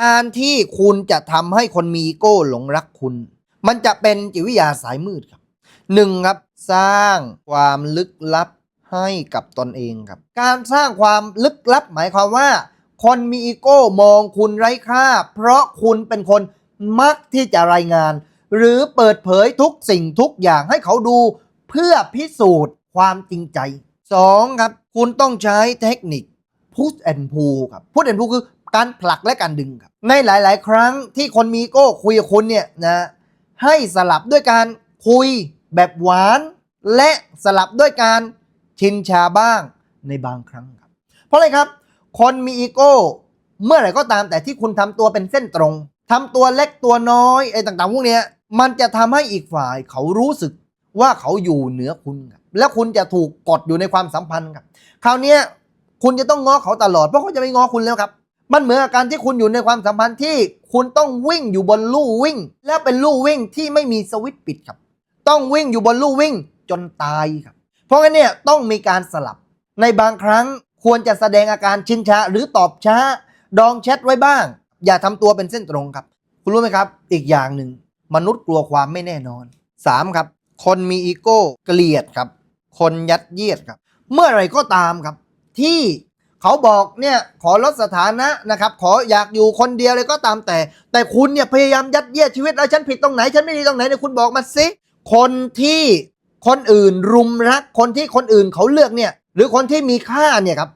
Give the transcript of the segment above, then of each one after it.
การที่คุณจะทำให้คนมีอีโก้หลงรักคุณ มันจะเป็นจิตวิทยาสายมืดครับหนึ่งครับสร้างความลึกลับให้กับตนเองครับ การสร้างความลึกลับหมายความว่า คนมีอีโก้มองคุณไร้ค่า เพราะคุณเป็นคนมักที่จะรายงาน หรือเปิดเผยทุกสิ่งทุกอย่างให้เขาดูเพื่อพิสูจน์ความจริงใจ 2. ครับ คุณต้องใช้เทคนิค push and pull ครับ push and pull คือ การผลักและการดึงครับ ในหลาย ๆ ครั้งที่คนมีอีโก้คุยกับคุณเนี่ยนะให้สลับด้วยการคุยแบบหวาน และสลับด้วยการชินชาบ้างในบางครั้งครับ เพราะอะไรครับ คนมีอีโก้เมื่อไหร่ก็ตามแต่ที่คุณทำตัวเป็นเส้นตรงทำตัวเล็กตัวน้อยไอ้ต่างๆพวกเนี้ยมันจะทำให้อีกฝ่ายเขารู้สึกว่าเขาอยู่เหนือคุณครับแล้วคุณจะถูกกดอยู่ในความสัมพันธ์ครับ คราวนี้คุณจะต้องง้อเขาตลอดเพราะเขาจะไม่ง้อคุณแล้วครับ มันเหมือนกับการที่คุณอยู่ในความสัมพันธ์ที่คุณต้องวิ่งอยู่บนลู่วิ่ง แล้วเป็นลู่วิ่งที่ไม่มีสวิตช์ปิดครับ ต้องวิ่งอยู่บนลู่วิ่งจนตายครับ เพราะงั้นเนี่ยต้องมีการสลับ ในบางครั้งควรจะแสดงอาการชินช้าหรือตอบช้า ดองแชทไว้บ้าง อย่าทำตัวเป็นเส้นตรงครับ คุณรู้ไหมครับ อีกอย่างหนึ่งมนุษย์กลัวความไม่แน่นอน 3. ครับ คนมีอีโก้เกลียดครับ คนยัดเยียดครับ เมื่อไรก็ตามครับ ที่ เขาบอกเนี่ยขอลดสถานะนะครับขออยากอยู่คนเดียวเลยก็ตามแต่ แต่คุณเนี่ยพยายามยัดเยียดชีวิตแล้วฉันผิดตรงไหน ฉันไม่ดีตรงไหนเนี่ยคุณบอกมาสิคนที่คนอื่นรุมรักคนที่คนอื่นเขาเลือกเนี่ย หรือคนที่มีค่าเนี่ยครับ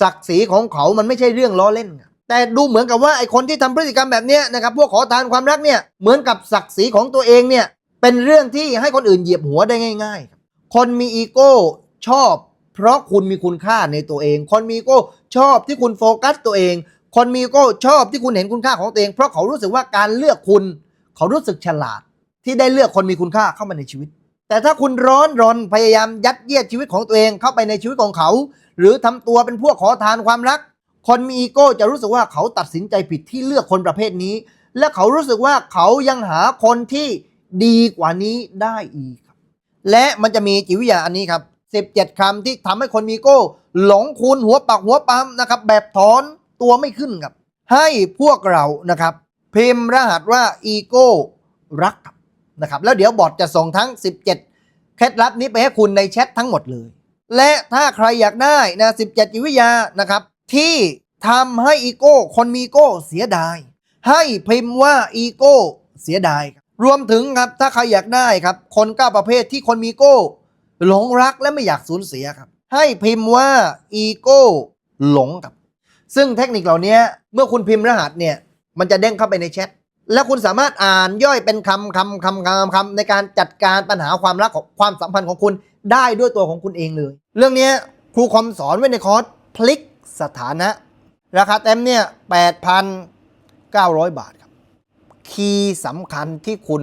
ศักดิ์ศรีของเขามันไม่ใช่เรื่องล้อเล่น แต่ดูเหมือนกับว่าไอ้คนที่ทำพฤติกรรมแบบนี้นะครับพวกขอทานความรักเนี่ยเหมือนกับศักดิ์ศรีของตัวเองเนี่ยเป็นเรื่องที่ให้คนอื่นเหยียบหัวได้ง่าย ๆ คนมีอีโก้ชอบ เพราะคุณมีคุณค่าในตัวเอง คนมีอีโก้ชอบที่คุณโฟกัสตัวเอง คนมีอีโก้ชอบที่คุณเห็นคุณค่าของตัวเอง เพราะเขารู้สึกว่าการเลือกคุณ เขารู้สึกฉลาด ที่ได้เลือกคนมีคุณค่าเข้ามาในชีวิต แต่ถ้าคุณร้อนรนพยายามยัดเยียดชีวิตของตัวเองเข้าไปในชีวิตของเขา หรือทำตัวเป็นพวกขอทานความรัก คนมีอีโก้จะรู้สึกว่าเขาตัดสินใจผิดที่เลือกคนประเภทนี้ และเขารู้สึกว่าเขายังหาคนที่ดีกว่านี้ได้อีก และมันจะมีจิตวิทยาอันนี้ครับ 17คำที่ทำให้คนมีโก้ หลงคุณหัวปักหัวปั๊มนะครับ แบบถอนตัวไม่ขึ้นครับ ให้พวกเรานะครับ พิมพ์รหัสว่าอีโก้รักนะครับ แล้วเดี๋ยวบอทจะส่งทั้ง 17 เคล็ดลับนี้ไปให้คุณในแชททั้งหมดเลย และถ้าใครอยากได้นะ17 จิตวิทยานะครับ ที่ทำให้อีโก้คนมีโก้เสียดาย ให้พิมพ์ว่าอีโก้เสียดายรวมถึงครับถ้าใครอยากได้ครับ คนเก้าประเภทที่คนมีอีโก้ หลงรักและไม่อยากสูญเสียครับ ให้พิมพ์ว่าอีโก้หลงครับ ซึ่งเทคนิคเหล่านี้เมื่อคุณพิมพ์รหัสเนี่ย มันจะเด้งเข้าไปในแชทแล้วคุณสามารถอ่านย่อยเป็นคำคำคำคำคำในการจัดการปัญหาความรักของความสัมพันธ์ของคุณได้ด้วยตัวของคุณเองเลย เรื่องนี้ครูคอมสอนไว้ในคอร์สพลิกสถานะ ราคาเต็มเนี่ย 8,900 บาทครับ คีย์สำคัญที่คุณ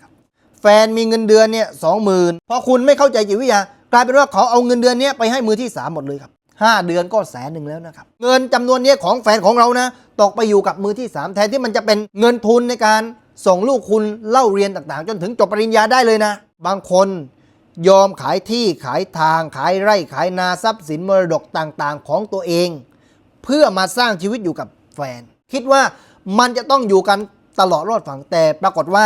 แฟนมีเงินเดือนเนี่ยสองหมื่นพอคุณไม่เข้าใจจิตวิทยากลายเป็นว่าเขาเอาเงินเดือนเนี้ยไปให้มือที่ 3 หมดเลยครับ 5 เดือนก็แสนหนึ่งแล้วนะครับ เงินจำนวนเนี้ยของแฟนของเรานะตกไปอยู่กับมือที่ 3 แทนที่มันจะเป็นเงินทุนในการส่งลูกคุณเล่าเรียนต่างๆ จนถึงจบปริญญาได้เลยนะ บางคนยอมขายที่ขายทางขายไร่ขายนาทรัพย์สินมรดกต่างๆ ของตัวเอง เพื่อมาสร้างชีวิตอยู่กับแฟน คิดว่ามันจะต้องอยู่กันตลอดรอดฝั่งแต่ปรากฏว่า